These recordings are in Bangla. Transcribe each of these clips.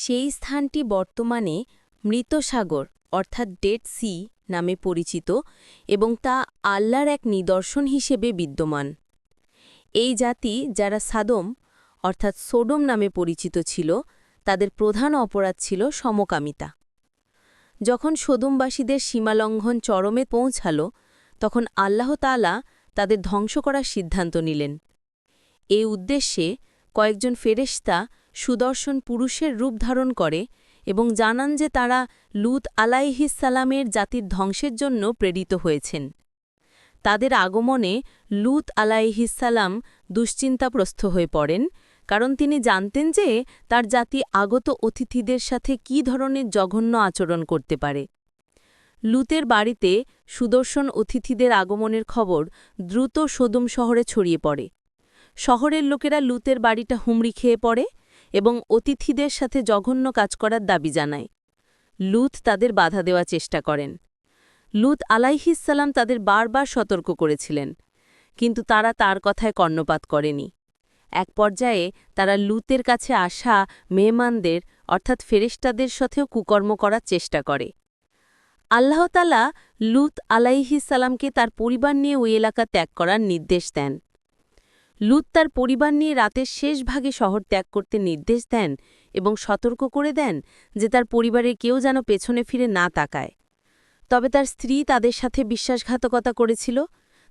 সেই স্থানটি বর্তমানে মৃত সাগর অর্থাৎ ডেড সি, নামে পরিচিত এবং তা আল্লাহর এক নিদর্শন হিসেবে বিদ্যমান। এই জাতি যারা সাদম, অর্থাৎ সোডম নামে পরিচিত ছিল, তাদের প্রধান অপরাধ ছিল সমকামিতা। যখন সোদমবাসীদের সীমালঙ্ঘন চরমে পৌঁছাল, তখন আল্লাহ তালা তাদের ধ্বংস করার সিদ্ধান্ত নিলেন। এ উদ্দেশ্যে কয়েকজন ফেরেশতা সুদর্শন পুরুষের রূপ ধারণ করে এবং জানান যে তারা লুত আলাইহিসালামের জাতির ধ্বংসের জন্য প্রেরিত হয়েছেন। তাদের আগমনে লুত আলাইহিসালাম দুশ্চিন্তাপ্রস্থ হয়ে পড়েন, কারণ তিনি জানতেন যে তার জাতি আগত অতিথিদের সাথে কী ধরনের জঘন্য আচরণ করতে পারে। লুতের বাড়িতে সুদর্শন অতিথিদের আগমনের খবর দ্রুত সোদম শহরে ছড়িয়ে পড়ে। শহরের লোকেরা লুতের বাড়িটা হুমড়ি খেয়ে পড়ে এবং অতিথিদের সাথে জঘন্য কাজ করার দাবি জানায়। লুত তাদের বাধা দেওয়ার চেষ্টা করেন। লুত আলাইহিসাল্লাম তাদের বারবার সতর্ক করেছিলেন, কিন্তু তারা তার কথায় কর্ণপাত করেনি। এক পর্যায়ে তারা লুতের কাছে আসা মেহমানদের, অর্থাৎ ফেরেশতাদের সাথেও কুকর্ম করার চেষ্টা করে। আল্লাহতালা লুত আলাইহিসাল্লামকে তার পরিবার নিয়ে ওই এলাকা ত্যাগ করার নির্দেশ দেন। লুত তার পরিবার নিয়ে রাতের শেষ ভাগে শহর ত্যাগ করতে নির্দেশ দেন এবং সতর্ক করে দেন যে তার পরিবারের কেউ যেন পেছনে ফিরে না তাকায়। তবে তার স্ত্রী তাদের সাথে বিশ্বাসঘাতকতা করেছিল,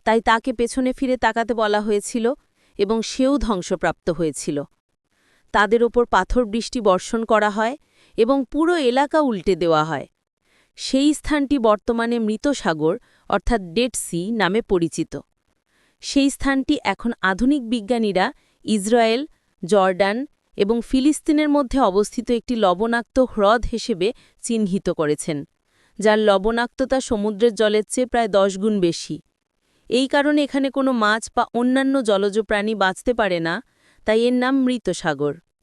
তাই তাকে পেছনে ফিরে তাকাতে বলা হয়েছিল এবং সেও ধ্বংসপ্রাপ্ত হয়েছিল। তাদের ওপর পাথর বৃষ্টি বর্ষণ করা হয় এবং পুরো এলাকা উল্টে দেওয়া হয়। সেই স্থানটি বর্তমানে মৃত সাগর অর্থাৎ ডেড সি নামে পরিচিত। সেই স্থানটি এখন আধুনিক বিজ্ঞানীরা ইসরায়েল, জর্ডান এবং ফিলিস্তিনের মধ্যে অবস্থিত একটি লবণাক্ত হ্রদ হিসেবে চিহ্নিত করেছেন, যার লবণাক্ততা সমুদ্রের জলের চেয়ে প্রায় দশ গুণ বেশি। এই কারণে এখানে কোনো মাছ বা অন্যান্য জলজ প্রাণী বাঁচতে পারে না, তাই এর নাম মৃত সাগর